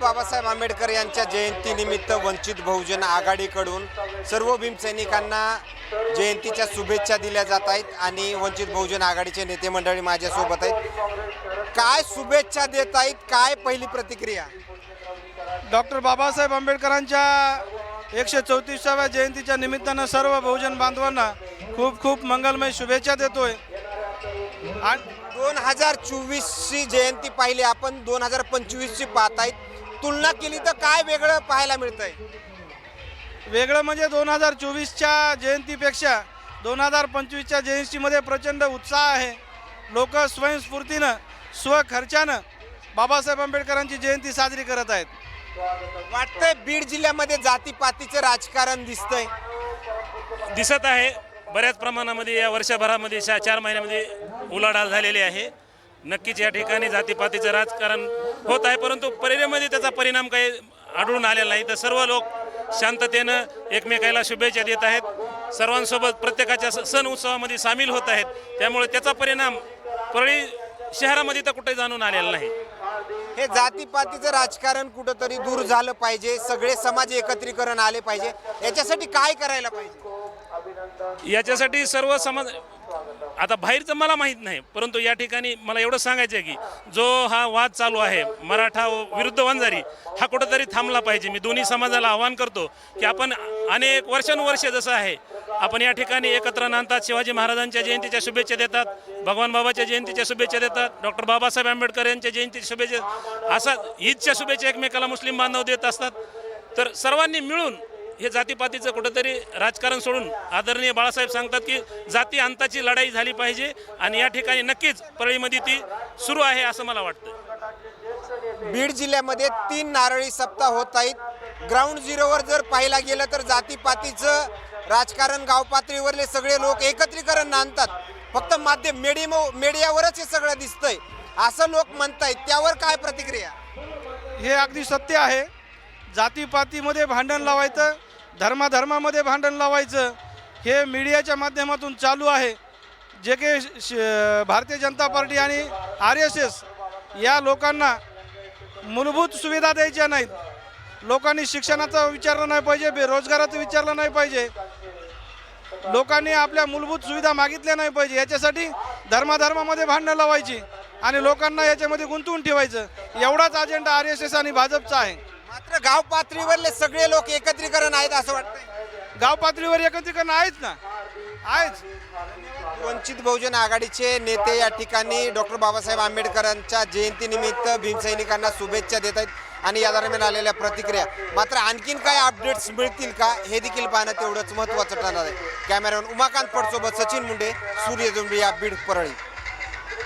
बाबासाहेब आंबेडकर यांच्या जयंतीनिमित्त वंचित बहुजन आघाडीकडून सर्व भीमसैनिकांना जयंतीच्या शुभेच्छा दिल्या जात आहेत आणि वंचित बहुजन आघाडीचे नेते मंडळी माझ्यासोबत आहेत. काय शुभेच्छा देत आहेत? काय पहिली प्रतिक्रिया? डॉक्टर बाबासाहेब आंबेडकरांच्या एकशे चौतीसाव्या जयंतीच्या निमित्तानं सर्व बहुजन बांधवांना खूप खूप मंगलमय शुभेच्छा देतोय. आणि दोन हजार चोवीसची जयंती पाहिली. आपण दोन हजार पंचवीसची पाहत आहेत. तुलना केली तर काय वेगळं पाहायला मिळतंय? वेगळं म्हणजे दोन हजार चोवीसच्या जयंतीपेक्षा दोन हजार पंचवीसच्या जयंतीमध्ये प्रचंड उत्साह आहे. लोक स्वयंस्फूर्तीनं स्वखर्चानं बाबासाहेब आंबेडकरांची जयंती साजरी करत आहेत. वाटतंय बीड जिल्ह्यामध्ये जातीपातीचं राजकारण दिसतंय? दिसत आहे. बऱ्याच प्रमाणामध्ये या वर्षभरामध्ये शा चार महिन्यामध्ये उलाढाल झालेली आहे. नक्कीच या ठिकाणी जातीपातीचं राजकारण होत आहे परंतु परिणामध्ये त्याचा परिणाम काही आढळून आलेला नाही. तर सर्व लोक शांततेनं एकमेकाला शुभेच्छा देत आहेत. सर्वांसोबत प्रत्येकाच्या सण उत्सवामध्ये सामील होत आहेत. त्यामुळे त्याचा परिणाम परळी शहरामध्ये तर कुठे जाणून आलेला नाही. हे जातीपातीचं राजकारण कुठंतरी दूर झालं पाहिजे. सगळे समाज एकत्रीकरण आले पाहिजे. याच्यासाठी काय करायला पाहिजे? याच्यासाठी सर्व समाज आता बाहेरचं मला माहीत नाही परंतु या ठिकाणी मला एवढं सांगायचं आहे की जो हा वाद चालू आहे मराठा विरुद्ध वंजारी हा कुठंतरी थांबला पाहिजे. मी दोन्ही समाजाला आवाहन करतो की आपण अनेक वर्षानुवर्ष जसं आहे आपण या ठिकाणी एकत्र नांदतात शिवाजी महाराजांच्या जयंतीच्या शुभेच्छा देतात भगवान बाबाच्या जयंतीच्या शुभेच्छा देतात डॉक्टर बाबासाहेब आंबेडकर यांच्या जयंतीच्या शुभेच्छा असा ईदच्या शुभेच्छा एकमेकाला मुस्लिम बांधव देत असतात. तर सर्वांनी मिळून हे जातीपातीचं कुठंतरी राजकारण सोडून आदरणीय बाळासाहेब सांगतात की जाती अंताची लढाई झाली पाहिजे आणि या ठिकाणी नक्कीच परळीमध्ये ती सुरू आहे असं मला वाटतं. बीड जिल्ह्यामध्ये तीन नारळी सप्ताह होत आहेत. ग्राउंड झिरोवर जर पाहायला गेलं तर जातीपातीचं राजकारण गाव पातळीवरले सगळे लोक एकत्रीकरण नांदतात फक्त माध्यम मीडिया मीडियावरच हे सगळं दिसतंय. असं लोक म्हणतायत. त्यावर काय प्रतिक्रिया? हे अगदी सत्य आहे. जातीपातीमध्ये भांडण लावायचं धर्माधर्मामध्ये भांडण लावायचं हे मीडियाच्या माध्यमातून चालू आहे. जे काही श- भारतीय जनता पार्टी आणि आर एस एस या लोकांना मूलभूत सुविधा द्यायच्या नाहीत. लोकांनी शिक्षणाचं विचारलं नाही पाहिजे बेरोजगाराचं विचारलं नाही पाहिजे. लोकांनी आपल्या मूलभूत सुविधा मागितल्या नाही पाहिजे. याच्यासाठी धर्माधर्मामध्ये भांडणं लावायची आणि लोकांना याच्यामध्ये गुंतवून ठेवायचं. एवढाच अजेंडा आर एस एस आणि भाजपचा आहे. मात्र गाव पातळीवरले सगळे लोक एकत्रीकरण आहेत असं वाटतंय. गाव पातळीवर एकत्रीकरण आहेच ना? आहेच. वंचित बहुजन आघाडीचे नेते या ठिकाणी डॉक्टर बाबासाहेब आंबेडकरांच्या जयंतीनिमित्त भीमसैनिकांना शुभेच्छा देत आहेत आणि या दरम्यान आलेल्या प्रतिक्रिया. मात्र आणखीन काय अपडेट्स मिळतील का हे देखील पाहणं तेवढंच महत्त्वाचं ठरणार आहे. कॅमेरामॅन उमाकांत पटसोबत सचिन मुंडे सूर्यदुंबिया बीड परळी.